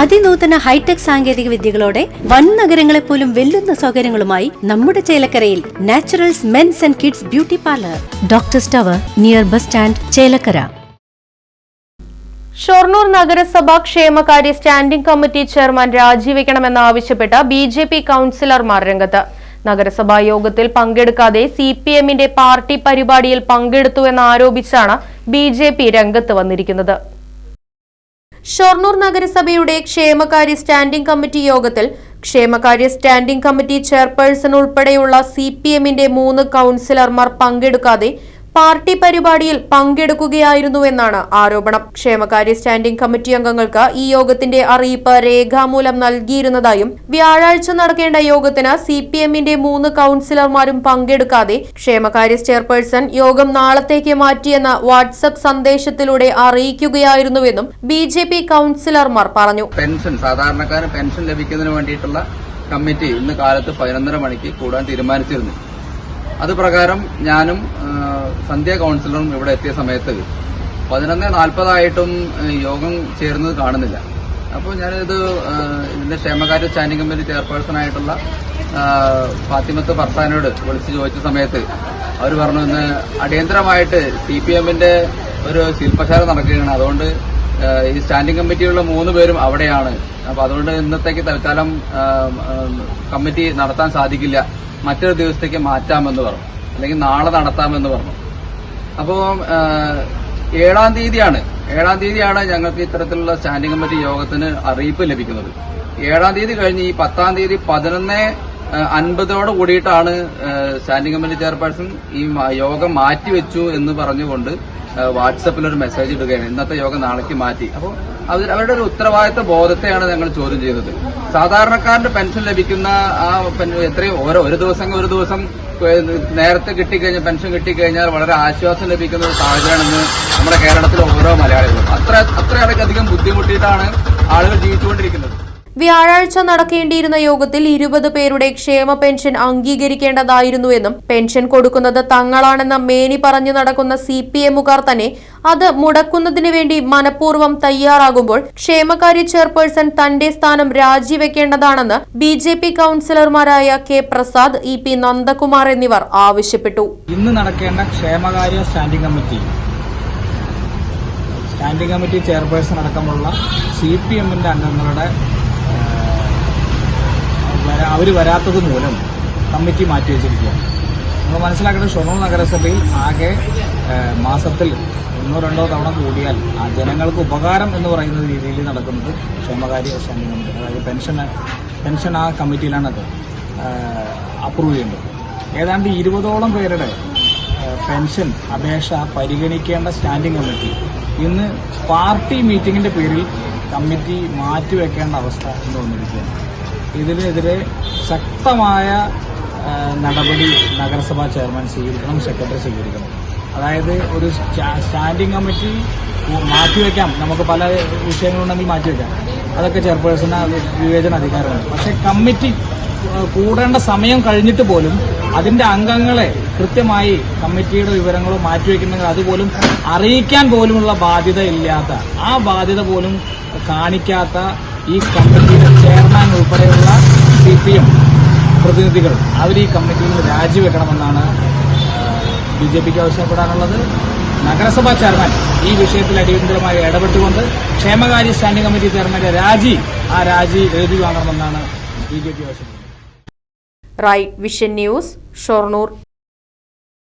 അതിനൂതന hi tech സാങ്കേതിക വിദ്യകളോടെ വൻ നഗരങ്ങളെ പോലും വെല്ലുന്ന സൗകര്യങ്ങളുമായി നമ്മുടെ ചേലക്കരയിൽ naturals men's and kids beauty parlour. Doctor സ്റ്റവർ near bus stand Chelakkara. Shoranur നഗരസഭ ക്ഷേമകാര്യ സ്റ്റാൻഡിംഗ് കമ്മിറ്റി ചെയർമാൻ രാജിവെക്കണമെന്നാവശ്യപ്പെട്ട് ബി ജെ പി കൌൺസിലർമാർ രംഗത്ത്. നഗരസഭാ യോഗത്തിൽ പങ്കെടുക്കാതെ സി പി എമ്മിന്റെ പാർട്ടി പരിപാടിയിൽ പങ്കെടുത്തുവെന്നാരോപിച്ചാണ് ബി ജെ പി രംഗത്ത് വന്നിരിക്കുന്നത്. ഷൊർണൂർ നഗരസഭയുടെ ക്ഷേമകാര്യ സ്റ്റാൻഡിംഗ് കമ്മിറ്റി യോഗത്തിൽ ക്ഷേമകാര്യ സ്റ്റാൻഡിംഗ് കമ്മിറ്റി ചെയർപേഴ്സൺ ഉൾപ്പെടെയുള്ള സി പി എമ്മിന്റെ മൂന്ന് കൌൺസിലർമാർ പങ്കെടുക്കാതെ പാർട്ടി പരിപാടിയിൽ പങ്കെടുക്കുകയായിരുന്നുവെന്നാണ് ആരോപണം. ക്ഷേമകാര്യ സ്റ്റാൻഡിംഗ് കമ്മിറ്റി അംഗങ്ങൾക്ക് ഈ യോഗത്തിന്റെ അറിയിപ്പ് രേഖാമൂലം നൽകിയിരുന്നതായും വ്യാഴാഴ്ച നടക്കേണ്ട യോഗത്തിന് സി പി എമ്മിന്റെ മൂന്ന് കൌൺസിലർമാരും പങ്കെടുക്കാതെ ക്ഷേമകാര്യ ചെയർപേഴ്സൺ യോഗം നാളത്തേക്ക് മാറ്റിയെന്ന വാട്സപ്പ് സന്ദേശത്തിലൂടെ അറിയിക്കുകയായിരുന്നുവെന്നും ബി ജെ പി കൌൺസിലർമാർ പറഞ്ഞു. പെൻഷൻ സാധാരണക്കാരന് പെൻഷൻ ലഭിക്കുന്നതിന് വേണ്ടിയിട്ടുള്ള കമ്മിറ്റി ഇന്ന് കാലത്ത് പതിനൊന്നര മണിക്ക് കൂടാൻ തീരുമാനിച്ചിരുന്നു. അത് പ്രകാരം ഞാനും സന്ധ്യ കൗൺസിലറും ഇവിടെ എത്തിയ സമയത്ത് പതിനൊന്ന് നാൽപ്പതായിട്ടും യോഗം ചേരുന്നത് കാണുന്നില്ല. അപ്പോൾ ഞാനിത് ഇതിന്റെ ക്ഷേമകാര്യ സ്റ്റാൻഡിംഗ് കമ്മിറ്റി ആ, ഫാത്തിമത്ത് ഫർസാനോട് വിളിച്ചു ചോദിച്ച സമയത്ത് അവർ പറഞ്ഞു ഇന്ന് അടിയന്തരമായിട്ട് സി ഒരു ശില്പശാല നടക്കുകയാണ്. അതുകൊണ്ട് ഈ സ്റ്റാൻഡിംഗ് കമ്മിറ്റിയുള്ള മൂന്ന് പേരും അവിടെയാണ്. അപ്പൊ അതുകൊണ്ട് ഇന്നത്തേക്ക് തൽക്കാലം കമ്മിറ്റി നടത്താൻ സാധിക്കില്ല. മറ്റൊരു ദിവസത്തേക്ക് മാറ്റാമെന്ന് പറഞ്ഞു. അല്ലെങ്കിൽ നാളെ നടത്താമെന്ന് പറഞ്ഞു. അപ്പോൾ ഏഴാം തീയതിയാണ്. ഏഴാം തീയതിയാണ് ഞങ്ങൾക്ക് ഇത്തരത്തിലുള്ള സ്റ്റാൻഡിംഗ് കമ്മിറ്റി യോഗത്തിന് അറിയിപ്പ് ലഭിക്കുന്നത്. ഏഴാം തീയതി കഴിഞ്ഞ് ഈ പത്താം തീയതി പതിനൊന്ന് അൻപതോട് കൂടിയിട്ടാണ് സ്റ്റാൻഡിംഗ് കമ്മിറ്റി ചെയർപേഴ്സൺ ഈ യോഗം മാറ്റിവെച്ചു എന്ന് പറഞ്ഞുകൊണ്ട് വാട്സപ്പിൽ ഒരു മെസ്സേജ് ഇടുകയാണ്. ഇന്നത്തെ യോഗം നാളേക്ക് മാറ്റി. അപ്പോൾ അവരുടെ ഒരു ഉത്തരവാദിത്ത ബോധത്തെയാണ് ഞങ്ങൾ ചോദ്യം ചെയ്തത്. സാധാരണക്കാരന്റെ പെൻഷൻ ലഭിക്കുന്ന ആ എത്രയും ഓരോ ഒരു ദിവസം ഒരു ദിവസം നേരത്തെ കിട്ടിക്കഴിഞ്ഞാൽ പെൻഷൻ കിട്ടിക്കഴിഞ്ഞാൽ വളരെ ആശ്വാസം ലഭിക്കുന്ന ഒരു സാഹചര്യമാണെന്ന് നമ്മുടെ കേരളത്തിലെ ഓരോ മലയാളികളും. അത്ര അത്രയധികം ബുദ്ധിമുട്ടിയിട്ടാണ് ആളുകൾ ജീവിച്ചുകൊണ്ടിരിക്കുന്നത്. വ്യാഴാഴ്ച നടക്കേണ്ടിയിരുന്ന യോഗത്തിൽ ഇരുപത് പേരുടെ ക്ഷേമ പെൻഷൻ അംഗീകരിക്കേണ്ടതായിരുന്നുവെന്നും പെൻഷൻ കൊടുക്കുന്നത് തങ്ങളാണെന്ന മേനി പറഞ്ഞു നടക്കുന്ന സി പി എമ്മുകാർ തന്നെ അത് മുടക്കുന്നതിനു വേണ്ടി മനഃപൂർവം തയ്യാറാകുമ്പോൾ ക്ഷേമകാര്യ ചെയർപേഴ്സൺ തന്റെ സ്ഥാനം രാജിവെക്കേണ്ടതാണെന്ന് B J P കൌൺസിലർമാരായ K Prasad E P Nandakumar എന്നിവർ ആവശ്യപ്പെട്ടു. ഇന്ന് നടക്കേണ്ട ക്ഷേമകാര്യ standing committee standing committee chairperson അടക്കമുള്ള സി പി എമ്മിന്റെ അംഗങ്ങളുടെ അവർ വരാത്തത് മൂലം കമ്മിറ്റി മാറ്റി വെച്ചിരിക്കുകയാണ്. നമ്മൾ മനസ്സിലാക്കേണ്ട ഷൊർണൂർ നഗരസഭയിൽ ആകെ മാസത്തിൽ ഒന്നോ രണ്ടോ തവണ കൂടിയാൽ ആ ജനങ്ങൾക്ക് ഉപകാരം എന്ന് പറയുന്ന രീതിയിൽ നടക്കുന്നത് ക്ഷേമകാര്യ സംഘമുണ്ട് അതായത് പെൻഷൻ പെൻഷൻ ആ കമ്മിറ്റിയിലാണത് അപ്രൂവ് ചെയ്യേണ്ടത്. ഏതാണ്ട് ഇരുപതോളം പേരുടെ പെൻഷൻ അപേക്ഷ പരിഗണിക്കേണ്ട സ്റ്റാൻഡിംഗ് കമ്മിറ്റി. ഇന്ന് പാർട്ടി മീറ്റിംഗിന്റെ പേരിൽ കമ്മിറ്റി മാറ്റിവെക്കേണ്ട അവസ്ഥ എന്ന് വന്നിരിക്കുകയാണ്. ഇതിനെതിരെ ശക്തമായ നടപടി നഗരസഭാ ചെയർമാൻ സ്വീകരിക്കണം സെക്രട്ടറി സ്വീകരിക്കണം. അതായത് ഒരു സ്റ്റാ- സ്റ്റാൻഡിംഗ് കമ്മിറ്റി മാറ്റിവെക്കാം. നമുക്ക് പല വിഷയങ്ങളുണ്ടെങ്കിൽ മാറ്റിവെക്കാം. അതൊക്കെ ചെയർപേഴ്സണ് വിവേചന അധികാരമാണ്. പക്ഷേ കമ്മിറ്റി കൂടേണ്ട സമയം കഴിഞ്ഞിട്ട് പോലും അതിന്റെ അംഗങ്ങളെ കൃത്യമായി കമ്മിറ്റിയുടെ വിവരങ്ങളോ മാറ്റിവെക്കുന്നെങ്കിൽ അതുപോലും അറിയിക്കാൻ പോലുമുള്ള ബാധ്യത ഇല്ലാത്ത ആ ബാധ്യത പോലും കാണിക്കാത്ത ഈ കമ്മിറ്റിയുടെ ചെയർമാൻ ഉൾപ്പെടെയുള്ള സി പി എം പ്രതിനിധികൾ അവർ ഈ കമ്മിറ്റിയിൽ നിന്ന് രാജിവെക്കണമെന്നാണ് ബി ജെ പിക്ക് ആവശ്യപ്പെടാനുള്ളത്. നഗരസഭാ ചെയർമാൻ ഈ വിഷയത്തിൽ അടിയന്തരമായി ഇടപെട്ടുകൊണ്ട് ക്ഷേമകാര്യ സ്റ്റാൻഡിംഗ് കമ്മിറ്റി ചെയർമാന്റെ രാജി ആ രാജി എഴുതി വാങ്ങണമെന്നാണ് ബി ജെ പി ആവശ്യപ്പെടുന്നത്. Right vision news Shoranur.